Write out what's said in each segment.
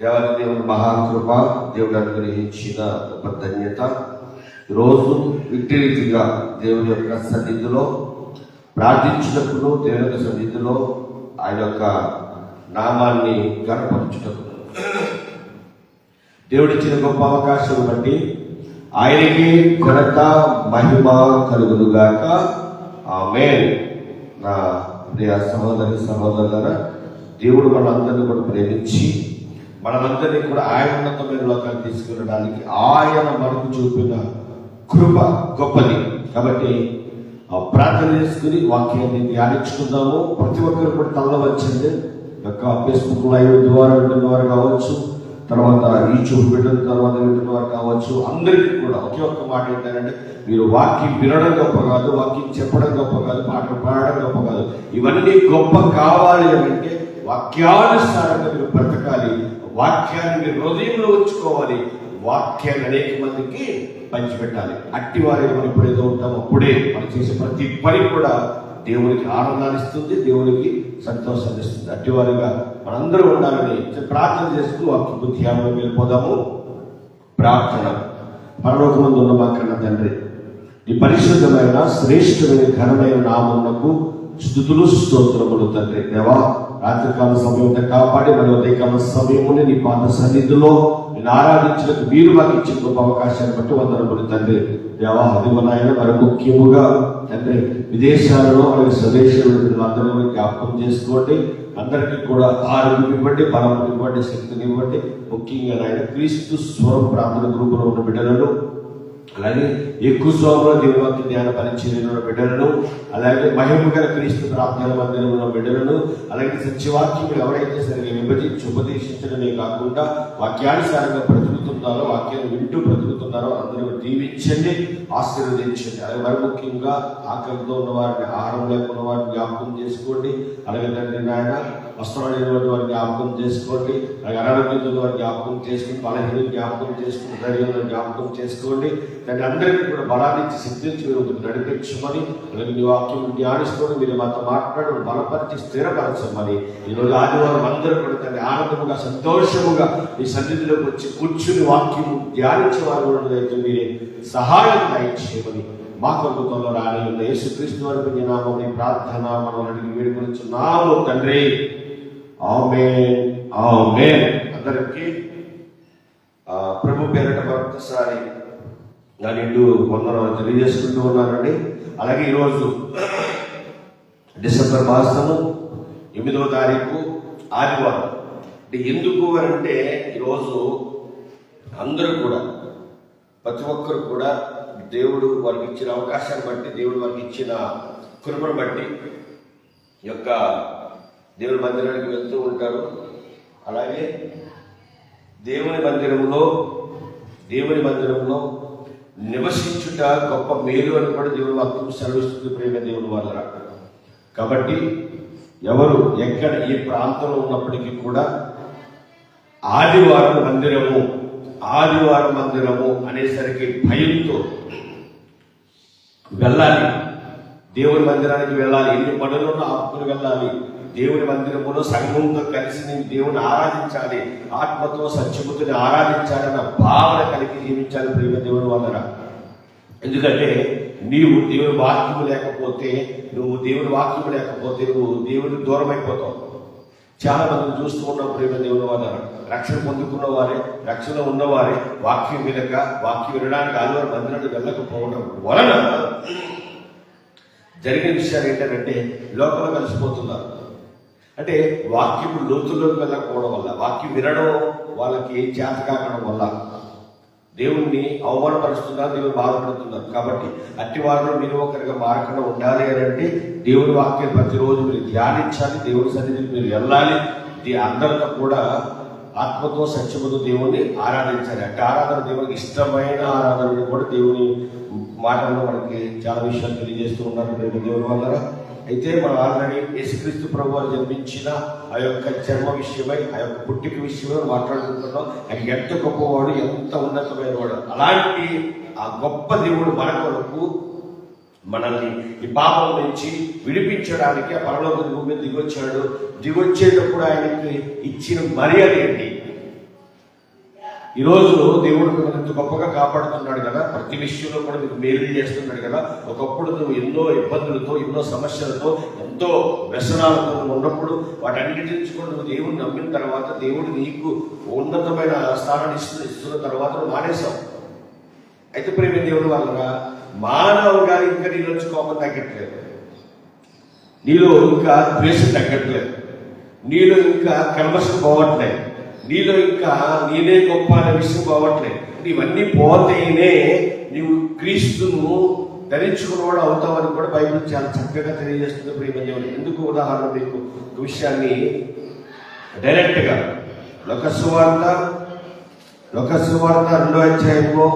దేవాది దేవుని మహాకృప దేవుడు అనుగ్రహించిన ఒక ధన్యత. రోజు ఇట్టి దేవుని యొక్క సన్నిధిలో ప్రార్థించినప్పుడు దేవుని యొక్క సన్నిధిలో ఆయన యొక్క నామాన్ని గనపరచుటకు దేవుడిచ్చిన గొప్ప అవకాశం బట్టి ఆయనకి ఘనత మహిమ కలుగునుగాక. ఆమె నా ప్రియ సహోదరి సహోదరుల దేవుడు మనందరినీ కూడా ప్రేమించి మనమందరినీ కూడా ఆయన ఉన్నతమైన లోకాన్ని తీసుకెళ్ళడానికి ఆయన మనకు చూపిన కృప గొప్పది. కాబట్టి ఆ ప్రార్థన చేసుకుని వాక్యాన్ని ధ్యానించుకుందాము. ప్రతి ఒక్కరు కూడా తల్ల వచ్చింది యొక్క ఫేస్బుక్ లైవ్ ద్వారా వింటున్న వారు కావచ్చు. తర్వాత ఈ చూపు పెట్టిన తర్వాత వింటున్న వారు కావచ్చు అందరికీ కూడా ఒకే ఒక్క మాట ఏంటంటే మీరు వాక్యం వినడం గొప్ప కాదు వాక్యం చెప్పడం గొప్ప కాదు మాట పాడడం గొప్ప కాదు. ఇవన్నీ గొప్ప కావాలి అంటే వాక్యానుసారంగా మీరు బ్రతకాలి వాక్యాన్ని మీరు హృదయంలో ఉంచుకోవాలి వాక్యాన్ని అనేక మందికి పంచిపెట్టాలి. అట్టి వారి మనం ఎప్పుడైతే ఉంటామో అప్పుడే మనం చేసే ప్రతి పని కూడా దేవునికి ఆనందాన్ని ఇస్తుంది దేవునికి సంతోషాన్ని ఇస్తుంది అట్టివారుగా మనందరూ ఉండాలని ప్రార్థన చేస్తూ వాక్య ధ్యానంలో వెళ్ళిపోదాము. ప్రార్థన. పరలోకమందు ఉన్న మా కన్న తండ్రి ఈ పరిశుద్ధమైన శ్రేష్టమైన ఘనమైన నామమునకు స్థుతులు స్తోత్రములు తండ్రి. దేవా రాత్రికాల సమయంతో కాపాడి మన ఉదయకాల సమయముని నీ పాత సన్నిధిలో నేను ఆరాధించడానికి మీరు మాకు ఇచ్చిన గొప్ప అవకాశాన్ని బట్టి వందనములు తండ్రి. దేవా అది నాయన మరి ముఖ్యముగా తండ్రి విదేశాలలో అలాగే స్వదేశంలో అందరూ జ్ఞాపకం చేసుకోండి. అందరికీ కూడా ఆరోగ్యం ఇవ్వండి బలం ఇవ్వండి శక్తిని ఇవ్వండి. ముఖ్యంగా నాయన క్రీస్తు స్వరం ప్రార్థన గ్రూపులో ఉన్న బిడ్డలను అలాగే ఎక్కువ స్వాముల దేవభక్తి ధ్యాన పరిచర్యలో బిడ్డలను అలాగే మహిమగల క్రీస్తు ప్రార్థన మందిరంలో బిడ్డలను అలాగే సత్యవాక్యం ఎవరైతే సరిగా విభజించి ఉపదేశించడమే కాకుండా వాక్యానుసారంగా బ్రతుకుతున్నారో వాక్యాన్ని వింటూ బ్రతుకుతున్నారో అందరూ దీవించండి ఆశీర్వదించండి. అలాగే మరి ముఖ్యంగా ఆకలితో ఉన్న వారిని ఆహారం లేకున్న వారిని జ్ఞాపకం చేసుకోండి. అలాగే తండ్రి నాయన వస్త్రాలు లేని వారిని జ్ఞాపకం చేసుకోండి. అలాగే అనారోగ్యంతో వారిని జ్ఞాపకం చేసుకుని బలహీన జ్ఞాపకం చేసుకుని ధైర్యంలో జ్ఞాపకం చేసుకోండి. దాన్ని అందరికీ కూడా బలాన్నించి సిద్ధించి మీరు నడిపించమని అలాగే మీ వాక్యం ధ్యానిస్తూ మీరు మాతో మాట్లాడు బలపరిచి స్థిరపరచమని ఈరోజు ఆదివారం అందరూ కూడా తన ఆనందముగా సంతోషముగా ఈ సన్నిధిలోకి వచ్చి కూర్చుని వాక్యం ధ్యానించే వారు కూడా అయితే మీరే సహాయం దయచేయమని మా ప్రభుత్వంలో రాని ఉన్న యేసుక్రీస్తు వారి మీ నామం ప్రార్థన మనం అడిగి వేడుకొనిచున్నాము తండ్రి. ఆమె ఆమె అందరికీ ప్రభు పేరట మరొకసారి నా నిండు వందన తెలియజేసుకుంటూ ఉన్నానండి. అలాగే ఈరోజు డిసెంబర్ మాసము ఎనిమిదవ తారీఖు ఆదివారం. అంటే ఎందుకు అని అంటే ఈరోజు అందరూ కూడా ప్రతి ఒక్కరు కూడా దేవుడు వారికి ఇచ్చిన అవకాశాన్ని బట్టి దేవుడు వారికి ఇచ్చిన కృపను బట్టి యొక్క దేవుడి మందిరానికి వెళ్తూ ఉంటారు. అలాగే దేవుని మందిరంలో దేవుని మందిరంలో నివసించుట గొప్ప మేలు అని కూడా దేవుడు వాక్యం సెలవిస్తుంది ప్రేమ దేవుడు వాళ్ళ కాబట్టి ఎవరు ఎక్కడ ఏ ప్రాంతంలో ఉన్నప్పటికీ కూడా ఆదివారం మందిరము ఆదివారం మందిరము అనేసరికి భయంతో వెళ్ళాలి. దేవుని మందిరానికి వెళ్ళాలి. ఎన్ని పనులను ఆపుకుని వెళ్ళాలి. దేవుని మందిరములో సంఘంతో కలిసి నేను దేవుని ఆరాధించాలి. ఆత్మతో సత్యముతో ఆరాధించాలన్న భావన కలిగి జీవించాలి ప్రేమ దేవుని వలన ఎందుకంటే నీవు దేవుని వాక్యము లేకపోతే నువ్వు దేవుని వాక్యము లేకపోతే నువ్వు దేవుని దూరం అయిపోతావు చాలా మనం చూస్తూ ఉన్నాం ప్రేమ దేవుని వల్ల రక్షణ పొందుకున్న వారే రక్షణ ఉన్నవారే వాక్యం వినక వాక్యం వినడానికి ఆదివారం మందిరానికి వెళ్ళకపోవడం వలన జరిగిన విషయాలు ఏంటంటే లోపల కలిసిపోతున్నారు. అంటే వాక్యం లోతుల్లోకి వెళ్ళకపోవడం వల్ల వాక్యం వినడం వాళ్ళకి చేత కాకడం వల్ల దేవుణ్ణి అవమానపరుస్తున్నారు దేవుని బాధపడుతున్నారు కాబట్టి అట్టి వారిలో మీరు ఒకరిగా మారకుండా ఉండాలి అని అంటే దేవుని వాక్యం ప్రతిరోజు మీరు ధ్యానించాలి దేవుని సన్నిధికి మీరు వెళ్ళాలి. అందరితో కూడా ఆత్మతో సత్యముతో దేవుణ్ణి ఆరాధించాలి. అంటే ఆరాధన దేవునికి ఇష్టమైన ఆరాధన కూడా దేవుని మాటల్లో మనకి చాలా విషయాలు తెలియజేస్తూ ఉన్నారు. దేవుని వల్ల అయితే మనం ఆల్రెడీ యేసుక్రీస్తు ప్రభు వారు జన్మించిన ఆ యొక్క జన్మ విషయమై ఆ యొక్క పుట్టిక విషయమై మాట్లాడుకుంటున్నాం. ఆయన ఎంత గొప్పవాడు ఎంత ఉన్నతమైన వాడు అలాంటి ఆ గొప్ప దేవుడు మన కొరకు మనల్ని ఈ పాపం నుంచి విడిపించడానికి ఆ పరలోక భూమి దిగొచ్చాడు. దిగొచ్చేటప్పుడు ఆయనకి ఇచ్చిన మర్యాద ఏంటి? ఈరోజు దేవుడు మిమ్మల్ని ఇంత గొప్పగా కాపాడుతున్నాడు కదా ప్రతి విషయంలో కూడా మీకు మేలు చేస్తున్నాడు కదా ఒకప్పుడు నువ్వు ఎన్నో ఇబ్బందులతో ఎన్నో సమస్యలతో ఎంతో వ్యసనాలతో ఉన్నప్పుడు వాటన్నిటి నుంచి కూడా నువ్వు దేవుడిని నమ్మిన తర్వాత దేవుడు నీకు ఉన్నతమైన స్థానాన్ని ఇస్తున్న ఇస్తున్న తర్వాత నువ్వు మానేశావు. అయితే ప్రేమ దేవుడు వల్ల మానవ ఇంకా నీలోంచి కోపం తగ్గట్లేదు. నీలో ఇంకా ద్వేషం తగ్గట్లేదు. నీలో ఇంకా కల్మషం పోవట్లేదు. నీలో ఇంకా నేనే గొప్ప అనే విషయం పోవట్లేదు ఇవన్నీ పోతేనే నీవు క్రీస్తును ధరించుకున్నవాడు అవుతావని కూడా బైబిల్ చాలా చక్కగా తెలియజేస్తుంది ప్రేమ ఎందుకు ఉదాహరణ మీకు? ఒక విషయాన్ని డైరెక్ట్గా లోకసువార్త లోకసువార్త రెండో అధ్యాయంలో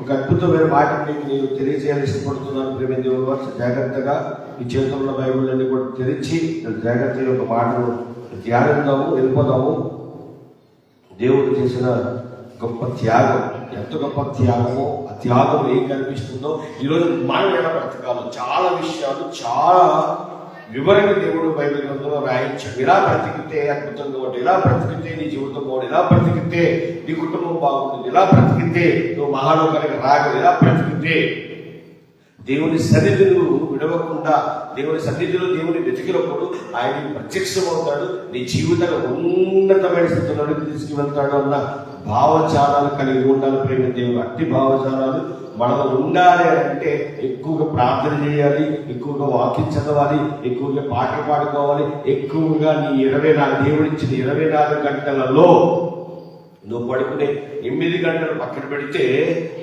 ఒక అద్భుతమైన మాట మీకు నేను తెలియజేయాలి ఇష్టపడుతున్నాను ప్రేమ వారు జాగ్రత్తగా ఈ చేతుల్లో బైబిల్ అన్ని కూడా తెరిచి జాగ్రత్తగా ఒక మాటను ధ్యానిద్దాము వెళ్ళిపోదాము దేవుడు చేసిన గొప్ప త్యాగం. ఎంత గొప్ప త్యాగమో ఆ త్యాగం ఏం కనిపిస్తుందో ఈరోజు మనం ఎలా బ్రతకాలో చాలా విషయాలు చాలా వివరణ దేవుడు బైబిల్ గ్రంథంలో రాయించాడు ఇలా బ్రతికితే అద్భుతంగా ఉంటుంది ఇలా బ్రతికితే నీ జీవితం బాగుంది ఇలా బ్రతికితే నీ కుటుంబం బాగుంటుంది ఇలా బ్రతికితే నువ్వు మహాలోకానికి రాగలి ఇలా బ్రతికితే దేవుని సన్నిధిని విడవకుండా దేవుని సన్నిధిలో దేవుని వెతికినప్పుడు ఆయన ప్రత్యక్షమవుతాడు నీ జీవితాన్ని ఉన్నతమైన స్థితిలోకి తీసుకువెళ్తాడు అన్న భావచారాలు కలిగి ఉండాలి ప్రేమ దేవుడు. అట్టి భావచారాలు మనలో ఉండాలి అంటే ఎక్కువగా ప్రార్థన చేయాలి ఎక్కువగా వాకింగ్ చదవాలి ఎక్కువగా పాటలు పాడుకోవాలి ఎక్కువగా నీ ఇరవై నాలుగు దేవుడిచ్చిన ఇరవై నాలుగు గంటలలో నువ్వు పడుకునే ఎనిమిది గంటలు పక్కన పెడితే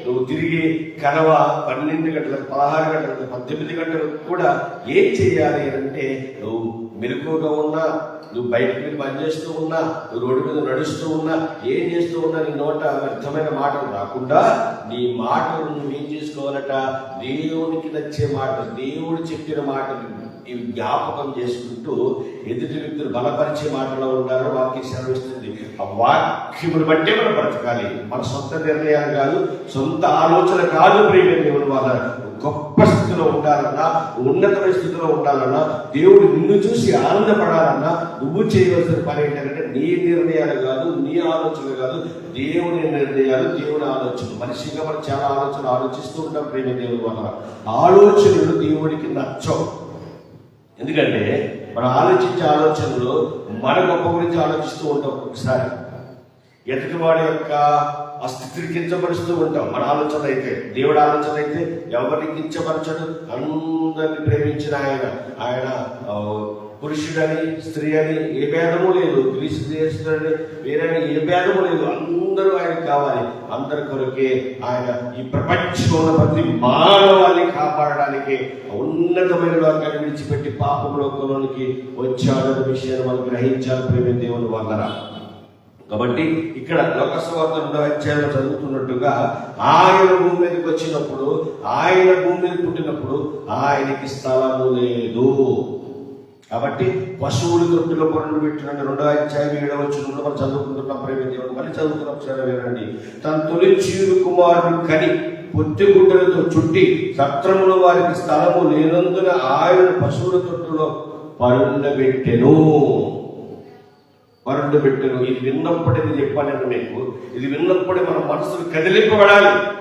నువ్వు తిరిగి కనవ పన్నెండు గంటలకు పదహారు గంటలకు పద్దెనిమిది గంటలకు కూడా ఏం చేయాలి అంటే నువ్వు మెలకువగా ఉన్నా నువ్వు బయట మీద పనిచేస్తూ ఉన్నా నువ్వు రోడ్డు మీద నడుస్తూ ఉన్నా ఏం చేస్తూ ఉన్నా నీ నోట వ్యర్థమైన మాటలు రాకుండా నీ మాటలు నువ్వు ఏం చేసుకోవాలట? దేవునికి నచ్చే మాటలు దేవుడు చెప్పిన మాటలు ఇవి జ్ఞాపకం చేసుకుంటూ ఎదుటి వ్యక్తులు బలపరిచే మాటలో ఉన్నారో వాక్యం సెలవిస్తుంది. ఆ వాక్యమును బట్టే మనం బ్రతకాలి. మన సొంత నిర్ణయాలు కాదు సొంత ఆలోచన కాదు ప్రేమ దేవుని వాళ్ళ గొప్ప స్థితిలో ఉండాలన్నా ఉన్నతమైన స్థితిలో ఉండాలన్నా దేవుడు నిన్ను చూసి ఆనందపడాలన్నా నువ్వు చేయవలసిన పని ఏంటంటే నీ నిర్ణయాలు కాదు నీ ఆలోచన కాదు దేవుని నిర్ణయాలు దేవుని ఆలోచన మనిషిగా మనం చాలా ఆలోచన ఆలోచిస్తూ ఉంటాం ప్రేమ దేవుని వల్ల ఆలోచనలు దేవుడికి నచ్చవు. ఎందుకంటే మనం ఆలోచించే ఆలోచనలు మన గొప్ప గురించి ఆలోచిస్తూ ఉంటాం ఒకసారి. ఎదుటి వాడి యొక్క ఆ స్థితిని కించపరుస్తూ ఉంటాం. మన ఆలోచన అయితే దేవుడి ఆలోచన అయితే ఎవరిని కించపరచడు? అందరిని ప్రేమించిన ఆయన. ఆయన పురుషుడని స్త్రీ అని ఏ భేదము లేదు. క్రీస్తు దేశుడని వేరే ఏ భేదము లేదు. అందరూ ఆయన కావాలి. అందరి కొరకే ఆయన ఈ ప్రపంచంలో ప్రతి మానవాన్ని కాపాడడానికి ఉన్నతమైన లోకాన్ని విడిచిపెట్టి పాపం లోకంలోనికి వచ్చాడన్న విషయాన్ని మనం గ్రహించాలి ప్రేమ దేవుని వందన కాబట్టి ఇక్కడ లోకస్వార్థ రెండో చదువుతున్నట్టుగా ఆయన భూమి మీదకి వచ్చినప్పుడు ఆయన భూమి మీద పుట్టినప్పుడు ఆయనకి స్థలము లేదు. కాబట్టి పశువులు తొట్టిలో పనులు పెట్టిన రెండో అధ్యాయం ఏడవ వచ్చిన మనం చదువుకుంటున్నాం. ప్రేమ దేవుడు మళ్ళీ చదువుకున్నాం సరే వినండి. తన తొలి చీరు కుమారుడు కని పొత్తి గుడ్డలతో చుట్టి సత్రములో వారికి స్థలము లేనందున ఆయన పశువుల తొట్టులో పరుండబెట్టెను. పరుండబెట్టెను. పెట్టాను ఇది విన్నప్పుడే నేను చెప్పాను మీకు. ఇది విన్నప్పుడే మన మనసులు కదిలింపబడాలి.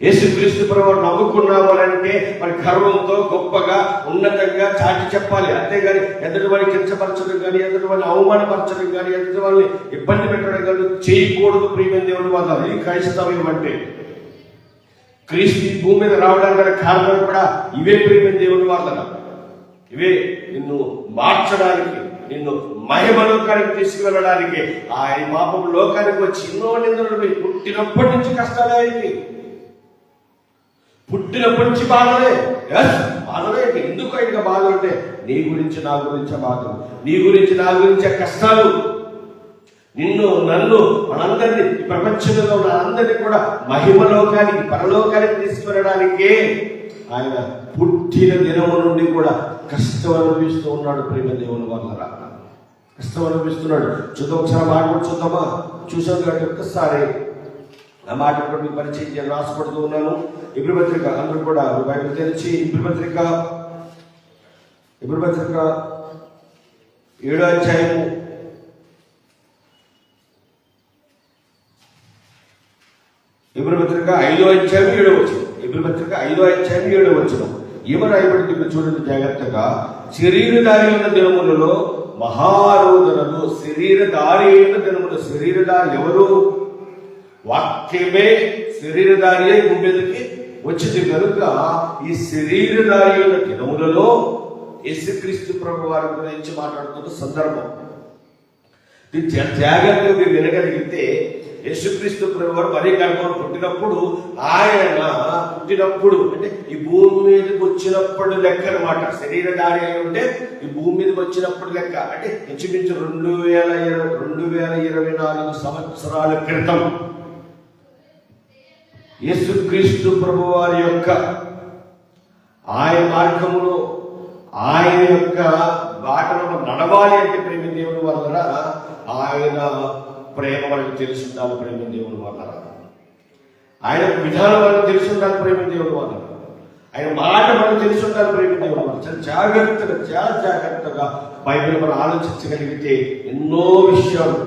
యేసుక్రీస్తు ప్రభు నవ్వుకున్నామనంటే మరి గర్వంతో గొప్పగా ఉన్నతంగా చాటి చెప్పాలి. అంతేగాని ఎదుటి వాడిని కించపరచడం కానీ ఎదుటి వాళ్ళని అవమానపరచడం కానీ ఎదుటి వాళ్ళని ఇబ్బంది పెట్టడం కానీ చేయకూడదు ప్రియమైన దేవుడు వాళ్ళ ఇది క్రైస్తవ్యం అంటే. క్రీస్తు భూమి మీద రావడానికి కారణం కూడా ఇవే ప్రియమైన దేవుని వాళ్ళ ఇవే నిన్ను మార్చడానికి నిన్ను మహిమ లోకానికి తీసుకువెళ్ళడానికి ఆ పాపం లోకానికి వచ్చి ఎన్నో నిందలు పుట్టినప్పటి నుంచి కష్టాలే అయింది పుట్టినప్పటి నుంచి బాధలే. Yes, బాధలే. ఎందుకు ఆయన బాధలు అంటే నీ గురించి నా గురించే బాధలు. నీ గురించి నా గురించే కష్టాలు. నిన్ను నన్ను మనందరినీ ఈ ప్రపంచంలో ఉన్న అందరినీ కూడా మహిమలోకానికి పరలోకానికి తీసుకువెళ్ళడానికే ఆయన పుట్టిన దినము నుండి కూడా కష్టం అనిపిస్తూ ఉన్నాడు ప్రేమ దేవుని వల్ల కష్టం అనిపిస్తున్నాడు చూద్దాం ఒకసారి మాట చూద్దామా? చూసాం కాబట్టి ఒక్కసారి. నా మాట కూడా మీకు పరిచయం చేయాలని ఆశపడుతూ ఉన్నాను. ఇబ్రి పత్రిక అందరూ కూడా బయటకు తెరిచి ఇబ్రి పత్రిక ఇబ్రి పత్రిక ఏడో అధ్యాయము. ఇబ్రి పత్రిక ఐదో అధ్యాయం ఏడో వచ్చిన ఇబ్రి పత్రిక ఐదో అధ్యాయం ఏడో వచ్చిన ఏమని రాయబడింది చూడండి జాగ్రత్తగా. శరీరధారి ఉన్న దినములలో మహారోధనలు శరీరధారి అయిన దినములు శరీరధారి ఎవరు? వాక్యమే శరీరధారి అయి భూమి మీదకి వచ్చింది కనుక ఈ శరీరధారి అయిన దినములలో యేసుక్రీస్తు ప్రభు వారి గురించి మాట్లాడుతున్న సందర్భం. జాగ్రత్తగా మీరు వినగలిగితే యేసుక్రీస్తు ప్రభు వారు మరీ గర్భం పుట్టినప్పుడు ఆయన పుట్టినప్పుడు అంటే ఈ భూమి మీదకి వచ్చినప్పుడు లెక్క అనమాట శరీరధారి అయి ఉంటే ఈ భూమి మీదకి వచ్చినప్పుడు లెక్క. అంటే ఇంచుమించు రెండు వేల ఇరవై రెండు వేల ఇరవై నాలుగు సంవత్సరాల క్రితం. యేసుక్రీస్తు ప్రభు వారి యొక్క ఆయన మార్గములో ఆయన యొక్క బాటలో నడవాలి అంటే ప్రేమ దేవుని వల్ల ఆయన ప్రేమ మనకు తెలుసుండాలి ప్రేమ దేవుని వల్ల ఆయన విధానం మనకు తెలిసి ఉండాలి ప్రేమ దేవుని వల్ల ఆయన మాట మనకు తెలుసుండాలి ఉండాలి ప్రేమ దేవుని వల్ల చాలా జాగ్రత్తగా చాలా జాగ్రత్తగా బైబిల్ మనం ఆలోచించగలిగితే ఎన్నో విషయాలు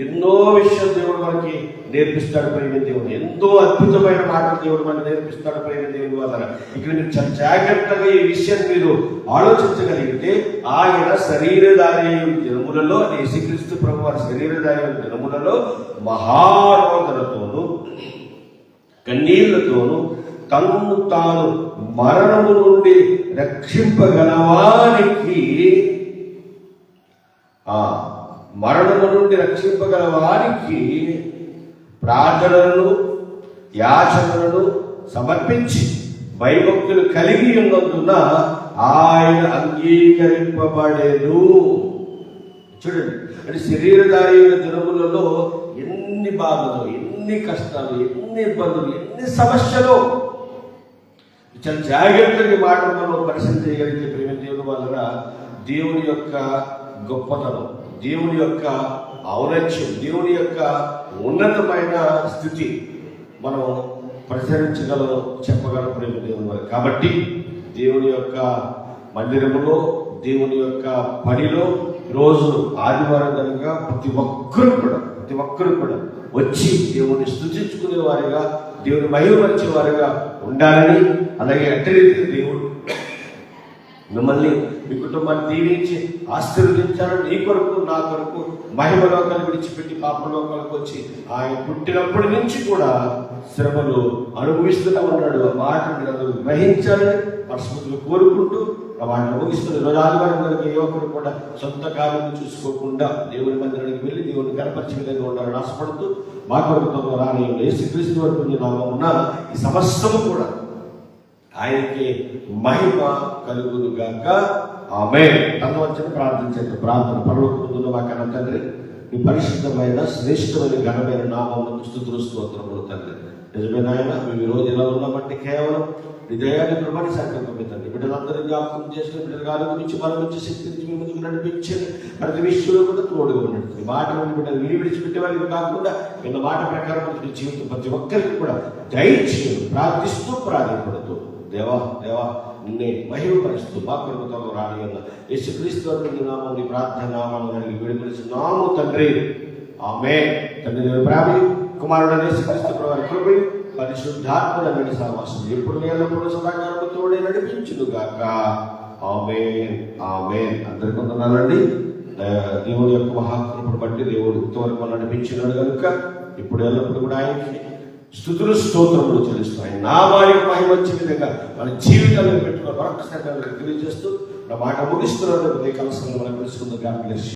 ఎన్నో విషయాలు దేవుడు మనకి నేర్పిస్తాడు ప్రేమ దేవుడు. ఎంతో అద్భుతమైన మాటలు దేవుడు మనకి నేర్పిస్తాడు ప్రేమ దేవుడు వల్ల ఇక్కడ మీరు జాగ్రత్తగా ఈ విషయాన్ని మీరు ఆలోచించగలిగితే ఆయన శరీరధారి దినములలో యేసుక్రీస్తు ప్రభు వారి శరీరధారి దినములలో మహారోధనతోను కన్నీళ్ళతోను తను తాను మరణము నుండి రక్షింపగలవానికి ఆ మరణము నుండి రక్షింపగల వారికి ప్రార్థనలను యాచనలను సమర్పించి భయభక్తులు కలిగి ఉన్నందున ఆయన అంగీకరింపబడేను. చూడండి అంటే శరీరధారి దినములలో ఎన్ని బాధలు ఎన్ని కష్టాలు ఎన్ని ఇబ్బందులు ఎన్ని సమస్యలు. చాలా జాగ్రత్తగా మాట మనం పరిశీలన చేయగలిగితే ప్రేమ దేవుని వలన దేవుని యొక్క గొప్పతనం. దేవుని యొక్క ఔన్నత్యం దేవుని యొక్క ఉన్నతమైన స్థితి మనం ప్రసరించగలం చెప్పగలం ప్రేమ దేవుని కాబట్టి దేవుని యొక్క మందిరములో దేవుని యొక్క పనిలో రోజు ఆదివారం కనుక ప్రతి ఒక్కరు కూడా ప్రతి ఒక్కరు కూడా వచ్చి దేవుని స్థుతించుకునే వారిగా దేవుని మహిమపరిచే వారిగా ఉండాలని అలాగే అట్టి దేవుడు మిమ్మల్ని మీ కుటుంబాన్ని దీవించి ఆశీర్వదించాలని నీ కొరకు నా కొరకు మహిమ విడిచిపెట్టి పాపలోకాలకు వచ్చి ఆయన పుట్టినప్పటి నుంచి కూడా శ్రమలు అనుభవిస్తూనే ఉన్నాడు. ఆ మాట అందరూ గ్రహించాలని మనస్ఫూర్తిగా కోరుకుంటూ ఆ మాటను ముగిస్తుంది. రోజు ఆదివారం వరకు ఏ ఒక్కరు కూడా సొంత కార్యం చూసుకోకుండా దేవుని మందిరానికి వెళ్ళి దేవుని కనపరిచే విధంగా ఉండాలని ఆశపడుతూ మా కొరకు రాని యేసుక్రీస్తు వరకు ఉన్న ఈ సమస్తము కూడా ఆయనకి మహిమ కలుగును గాక. ఆమె తనవచ్చిన ప్రార్థన చేత ప్రార్థన పరలోకముందున్న మా కన్న తండ్రి మీ పరిశుద్ధమైన శ్రేష్టమైన ఘనమైన నామమును స్థుతులు స్తోత్రములు తండ్రి. నిజమైన ఆయన మేము ఈరోజు ఎలా ఉన్నామంటే కేవలం నీ దయాన్ని కృపని సంకల్పమే తండ్రి. బిడ్డలందరూ జ్ఞాపకం చేసిన బిడ్డల గాలి గురించి మన నుంచి శక్తి నుంచి మీ ముందుకు నడిపించండి. ప్రతి విషయంలో కూడా తోడుగా ఉండండి. ఈ మాట నుండి బిడ్డలు విడి విడిచిపెట్టే వారికి కాకుండా విన్న మాట ప్రకారం జీవితం ప్రతి ఒక్కరికి కూడా దయచేయండి. ప్రార్థిస్తూ ప్రాధాన్యపడుతూ దేవా దేవా నిన్నే మహిమపరుస్తూ మా కొరకు రాని ఉన్న యేసుక్రీస్తు అటువంటి ప్రార్థన నామాన్ని అడిగి తండ్రి. ఆమె తండ్రి దేవుని కుమారుడు యేసుక్రీస్తు ప్రభు కృపి పరిశుద్ధాత్మల నడి సహవాసం ఎప్పుడు ఎల్లప్పుడు సదాకాలం తోడే నడిపించును గాక ఆమె ఆమె అందరికీ వందనాలండి దేవుడి యొక్క మహాకృపను బట్టి దేవుడు ఇంతవరకు నడిపించినాడు కనుక ఇప్పుడు ఎల్లప్పుడు కూడా ఆయనకి స్థుతులు స్తోత్రములు చెల్లిస్తాయి నా వారి పై వచ్చే విధంగా మన జీవితాలను పెట్టుకుని మరొకసారి తెలియజేస్తూ నా మాట ముగిస్తున్నారు కలసంలో మనం తెలుసుకుందాం.